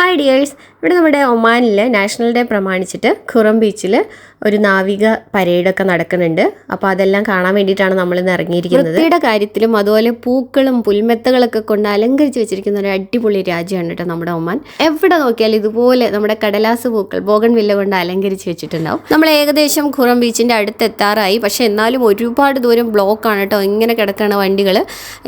Hi dears ഇവിടെ നമ്മുടെ ഒമാനിൽ നാഷണൽ ഡേ പ്രമാണിച്ചിട്ട് ഖുറം ബീച്ചിൽ ഒരു നാവിക പരേഡൊക്കെ നടക്കുന്നുണ്ട്. അപ്പോൾ അതെല്ലാം കാണാൻ വേണ്ടിയിട്ടാണ് നമ്മൾ ഇന്ന് ഇറങ്ങിയിരിക്കുന്നത്. വൃത്തിയുടെ കാര്യത്തിലും അതുപോലെ പൂക്കളും പുൽമെത്തകളൊക്കെ കൊണ്ട് അലങ്കരിച്ച് വെച്ചിരിക്കുന്ന ഒരു അടിപൊളി രാജ്യമാണ് കേട്ടോ നമ്മുടെ ഒമാൻ. എവിടെ നോക്കിയാലും ഇതുപോലെ നമ്മുടെ കടലാസ് പൂക്കൾ ബോഗൺ വില്ല കൊണ്ട് അലങ്കരിച്ച് വെച്ചിട്ടുണ്ടാവും. നമ്മൾ ഏകദേശം ഖുറം ബീച്ചിന്റെ അടുത്ത് എത്താറായി. പക്ഷേ എന്നാലും ഒരുപാട് ദൂരം ബ്ലോക്കാണ് കേട്ടോ ഇങ്ങനെ കിടക്കുന്ന വണ്ടികൾ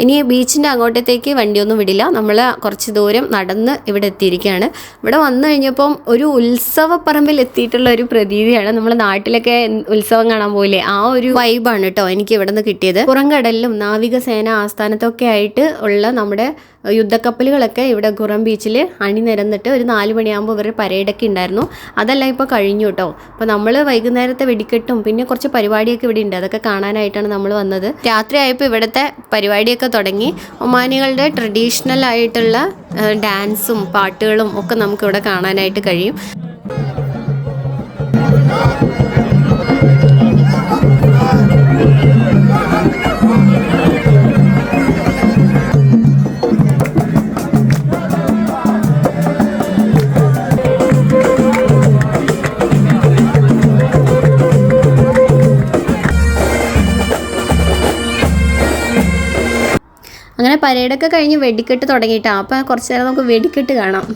ഇനി ബീച്ചിന്റെ അങ്ങോട്ടത്തേക്ക് വണ്ടിയൊന്നും വിടില്ല. നമ്മൾ കുറച്ച് ദൂരം നടന്ന് ഇവിടെ എത്തിയിരിക്കുകയാണ്. ഇവിടെ വന്നു കഴിഞ്ഞപ്പം ഒരു ഉത്സവപ്പറമ്പിൽ എത്തിയിട്ടുള്ള ഒരു പ്രതീതിയാണ്. നമ്മൾ നാട്ടിലൊക്കെ ഉത്സവം കാണാൻ പോലെ ആ ഒരു വൈബാണ് കേട്ടോ എനിക്ക് ഇവിടെ നിന്ന് കിട്ടിയത് പുറംകടലിലും നാവികസേന ആസ്ഥാനത്തൊക്കെ ആയിട്ട് ഉള്ള നമ്മുടെ യുദ്ധക്കപ്പലുകളൊക്കെ ഇവിടെ ഗുറം ബീച്ചിൽ അണിനിരന്നിട്ട് ഒരു നാല് മണിയാകുമ്പോൾ ഇവരുടെ പരേഡൊക്കെ ഉണ്ടായിരുന്നു അതെല്ലാം ഇപ്പോൾ കഴിഞ്ഞു കേട്ടോ അപ്പോൾ നമ്മൾ വൈകുന്നേരത്തെ വെടിക്കെട്ടും പിന്നെ കുറച്ച് പരിപാടിയൊക്കെ ഇവിടെ ഉണ്ട് അതൊക്കെ കാണാനായിട്ടാണ് നമ്മൾ വന്നത്. രാത്രിയായപ്പോൾ ഇവിടുത്തെ പരിപാടിയൊക്കെ തുടങ്ങി. ഒമാനികളുടെ ട്രഡീഷണൽ ആയിട്ടുള്ള ഡാൻസും പാട്ടുകളും ഒക്കെ നമുക്കിവിടെ കാണാനായിട്ട് കഴിയും. അങ്ങനെ പരേഡൊക്കെ കഴിഞ്ഞ് വെടിക്കെട്ട് തുടങ്ങിയിട്ടാണ് അപ്പോൾ കുറച്ച് നേരം നമുക്ക് വെടിക്കെട്ട് കാണാം.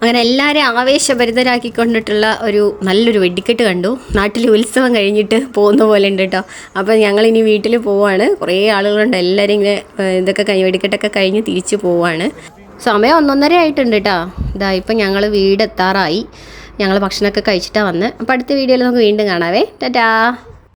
അങ്ങനെ എല്ലാവരെയും ആവേശഭരിതരാക്കിക്കൊണ്ടിട്ടുള്ള ഒരു നല്ലൊരു വെടിക്കെട്ട് കണ്ടു. നാട്ടിൽ ഉത്സവം കഴിഞ്ഞിട്ട് പോകുന്ന പോലെ ഉണ്ട് കേട്ടോ അപ്പോൾ ഞങ്ങൾ ഇനി വീട്ടിൽ പോവാണ്. കുറേ ആളുകളുണ്ട്. എല്ലാവരും ഇങ്ങനെ ഇതൊക്കെ കഴിഞ്ഞ് വെടിക്കെട്ടൊക്കെ കഴിഞ്ഞ് തിരിച്ചു പോവാണ്. സമയം ഒന്നൊന്നര ആയിട്ടുണ്ട് കേട്ടോ ഇതാ ഇപ്പം ഞങ്ങൾ വീട് വീടെത്താറായി. ഞങ്ങൾ ഭക്ഷണമൊക്കെ കഴിച്ചിട്ടാണ് വന്നത് അപ്പോൾ അടുത്ത വീഡിയോയിൽ നമുക്ക് വീണ്ടും കാണാവേ. ടാറ്റാ.